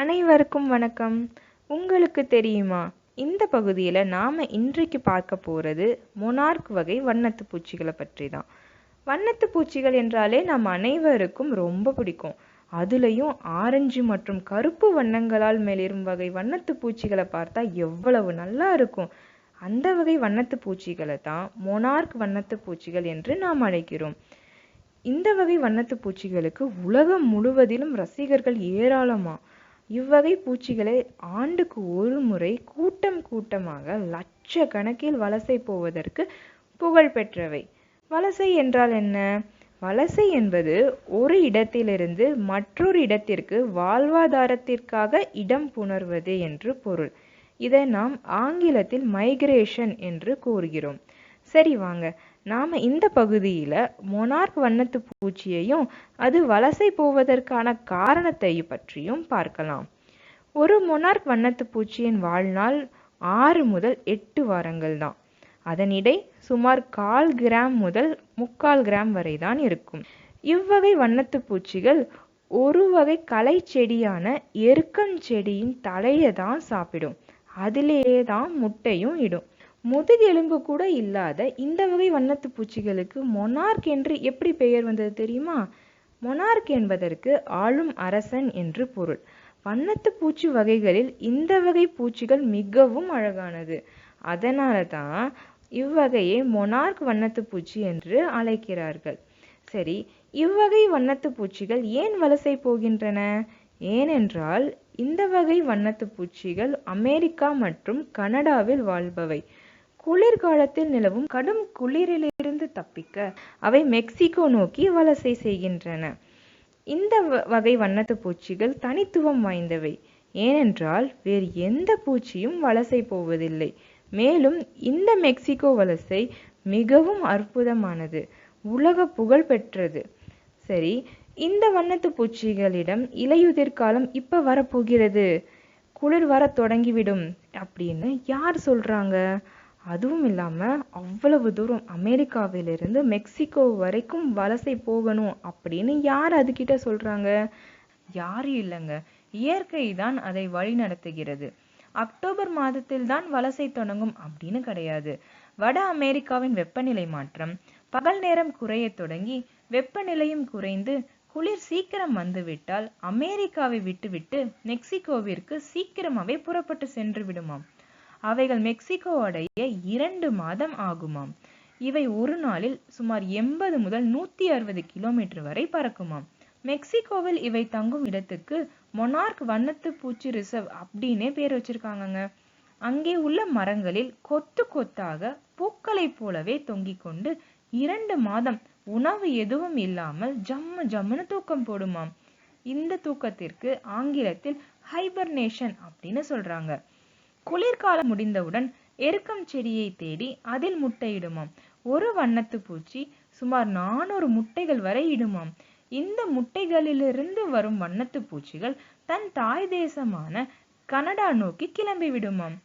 அனைவருக்கும் வணக்கம். உங்களுக்கு தெரியுமா? இந்த பகுதியில் நாம் இன்றைக்கு பார்க்க போகிறது மொனார்க் வகை வண்ணத்து பூச்சிகளை பற்றி தான் வண்ணத்து பூச்சிகள் என்றாலே நம் அனைவருக்கும் ரொம்ப பிடிக்கும். அதுலேயும் ஆரஞ்சு மற்றும் கருப்பு வண்ணங்களால் மேலிரும் வகை வண்ணத்து பூச்சிகளை பார்த்தா எவ்வளவு நல்லா இருக்கும். அந்த வகை வண்ணத்து பூச்சிகளை தான் மொனார்க் வண்ணத்து பூச்சிகள் என்று நாம் அழைக்கிறோம். இந்த வகை வண்ணத்து பூச்சிகளுக்கு உலகம் முழுவதிலும் ரசிகர்கள் ஏராளமா இவ்வகை பூச்சிகளை ஆண்டுக்கு ஒரு முறை கூட்டம் கூட்டமாக லட்சக்கணக்கில் வலசை போவதற்கு புகழ் பெற்றவை. வலசை என்றால் என்ன? வலசை என்பது ஒரு இடத்திலிருந்து மற்றொரு இடத்திற்கு வாழ்வாதாரத்திற்காக இடம் புணர்வது என்று பொருள். இதை நாம் ஆங்கிலத்தில் மைக்ரேஷன் என்று கூறுகிறோம். சரி வாங்க. நாம் இந்த பகுதியில் மொனார்க் வண்ணத்து பூச்சியையும் அது வலசை போவதற்கான காரணத்தை பற்றியும் பார்க்கலாம். ஒரு மொனார்க் வண்ணத்து பூச்சியின் வாழ்நாள் ஆறு முதல் எட்டு வாரங்கள் தான். அதனிடை சுமார் கால் கிராம் முதல் முக்கால் கிராம் வரை தான் இருக்கும். இவ்வகை வண்ணத்து பூச்சிகள் ஒரு வகை களை செடியான எருக்கம் செடியின் தலையை தான் சாப்பிடும். அதிலேயே தான் முட்டையும் இடும். முதுகெலும்பு கூட இல்லாத இந்த வகை வண்ணத்து பூச்சிகளுக்கு மொனார்க் என்று எப்படி பெயர் வந்தது தெரியுமா? மொனார்க் என்பதற்கு ஆளும் அரசன் என்று பொருள். வண்ணத்து பூச்சி வகைகளில் இந்த வகை பூச்சிகள் மிகவும் அழகானது. அதனால தான் இவ்வகையை மொனார்க் வண்ணத்து பூச்சி என்று அழைக்கிறார்கள். சரி இவ்வகை வண்ணத்து பூச்சிகள் ஏன் வலசை போகின்றன? ஏனென்றால் இந்த வகை வண்ணத்து பூச்சிகள் அமெரிக்கா மற்றும் கனடாவில் வாழ்பவை. குளிர்காலத்தில் நிலவும் கடும் குளிரிலிருந்து தப்பிக்க அவை மெக்சிகோ நோக்கி வலசை செய்கின்றன. இந்த வகை வண்ணத்து பூச்சிகள் தனித்துவம் வாய்ந்தவை. ஏனென்றால் வேறு எந்த பூச்சியும் வலசை போவதில்லை. மேலும் இந்த மெக்சிகோ வலசை மிகவும் அற்புதமானது. உலக புகழ் பெற்றது. சரி இந்த வண்ணத்து பூச்சிகளிடம் இலையுதிர் காலம் இப்ப வரப்போகிறது. குளிர் வர தொடங்கிவிடும் அப்படின்னு யார் சொல்றாங்க? அதுவும் இல்லாமல் அவ்வளவு தூரம் அமெரிக்காவிலிருந்து மெக்சிகோ வரைக்கும் வலசை போகணும் அப்படின்னு யார் அதுக்கிட்ட சொல்கிறாங்க யாரும் இல்லைங்க. இயற்கை தான் அதை வழி நடத்துகிறது. அக்டோபர் மாதத்தில் தான் வலசை தொடங்கும் அப்படின்னு கிடையாது. வட அமெரிக்காவின் வெப்பநிலை மாற்றம். பகல் நேரம் குறைய தொடங்கி வெப்பநிலையும் குறைந்து குளிர் சீக்கிரம் வந்துவிட்டால் அமெரிக்காவை விட்டுவிட்டு மெக்சிகோவிற்கு சீக்கிரமாவே புறப்பட்டு சென்று விடுமாம். அவைகள் மெக்சிகோ அடைய இரண்டு மாதம் ஆகுமாம். இவை ஒரு நாளில் சுமார் எண்பது முதல் நூத்தி அறுபது கிலோமீட்டர் வரை பறக்குமாம். மெக்சிகோவில் இவை தங்கும் இடத்துக்கு மொனார்க் வண்ணத்து பூச்சி ரிசர்வ் அப்படின்னே பேர் வச்சிருக்காங்கங்க. அங்கே உள்ள மரங்களில் கொத்து கொத்தாக பூக்களைப் போலவே தொங்கிக் கொண்டு இரண்டு மாதம் உணவு எதுவும் இல்லாமல் ஜம்மு ஜம்முன்னு தூக்கம் போடுமாம். இந்த தூக்கத்திற்கு ஆங்கிலத்தில் ஹைபர்னேஷன் அப்படின்னு சொல்றாங்க. குளிர்காலம் முடிந்தவுடன் எருக்கம் செடியை தேடி அதில் முட்டையிடுமாம். ஒரு வண்ணத்து பூச்சி சுமார் நானூறு முட்டைகள் வரை இடுமாம். இந்த முட்டைகளிலிருந்து வரும் வண்ணத்து பூச்சிகள் தன் தாய் தேசமான கனடா நோக்கி கிளம்பி விடுமாம்.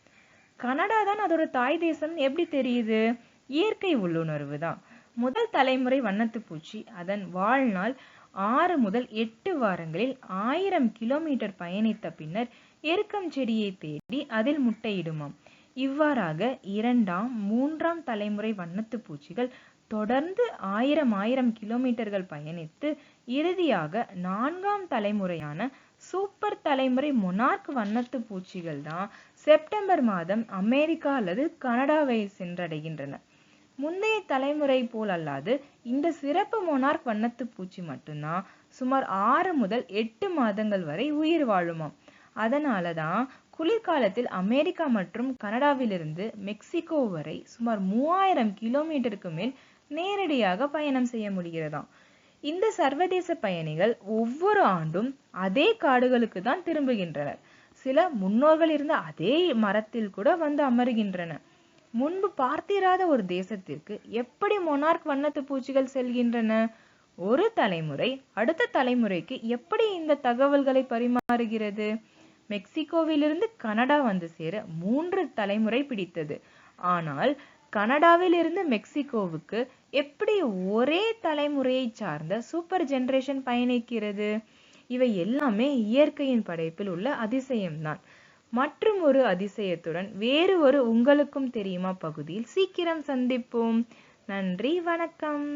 கனடா தான் அதோட தாய் தேசம் எப்படி தெரியுது? இயற்கை உள்ளுணர்வு தான். முதல் தலைமுறை வண்ணத்து பூச்சி அதன் வாழ்நாள் ஆறு முதல் எட்டு வாரங்களில் ஆயிரம் கிலோமீட்டர் பயணித்த பின்னர் எருக்கம் செடியை தேடி அதில் முட்டையிடுமாம். இவ்வாறாக இரண்டாம் மூன்றாம் தலைமுறை வண்ணத்து பூச்சிகள் தொடர்ந்து ஆயிரம் ஆயிரம் கிலோமீட்டர்கள் பயணித்து இறுதியாக நான்காம் தலைமுறையான சூப்பர் தலைமுறை மொனார்க் வண்ணத்து பூச்சிகள் தான் செப்டம்பர் மாதம் அமெரிக்கா அல்லது கனடாவை சென்றடைகின்றன. முந்தைய தலைமுறை போல் அல்லாது இந்த சிறப்பு மொனார்க் வண்ணத்து பூச்சி மட்டும்தான் சுமார் ஆறு முதல் எட்டு மாதங்கள் வரை உயிர் வாழுமாம். அதனால தான் குளிர்காலத்தில் அமெரிக்கா மற்றும் கனடாவிலிருந்து மெக்சிகோ வரை சுமார் மூவாயிரம் கிலோமீட்டருக்கு மேல் நேரடியாக பயணம் செய்ய முடிகிறதாம். இந்த சர்வதேச பயணிகள் ஒவ்வொரு ஆண்டும் அதே காடுகளுக்கு தான் திரும்புகின்றனர். சில முன்னோர்கள் இருந்த அதே மரத்தில் கூட வந்து அமருகின்றன முன்பு பார்த்திராத ஒரு தேசத்திற்கு எப்படி மொனார்க் வண்ணத்து பூச்சிகள் செல்கின்றன? ஒரு தலைமுறை அடுத்த தலைமுறைக்கு எப்படி இந்த தகவல்களை பரிமாறுகிறது? மெக்சிகோவிலிருந்து கனடா வந்து சேர மூன்று தலைமுறை பிடித்தது. ஆனால் கனடாவில் இருந்து மெக்சிகோவுக்கு எப்படி ஒரே தலைமுறையை சார்ந்த சூப்பர் ஜெனரேஷன் பயணிக்கிறது? இவை எல்லாமே இயற்கையின் படைப்பில் உள்ள அதிசயம்தான். மற்றும் ஒரு அதிசயத்துடன் வேறு ஒரு உங்களுக்கும் தெரியுமா பகுதியில் சீக்கிரம் சந்திப்போம். நன்றி வணக்கம்.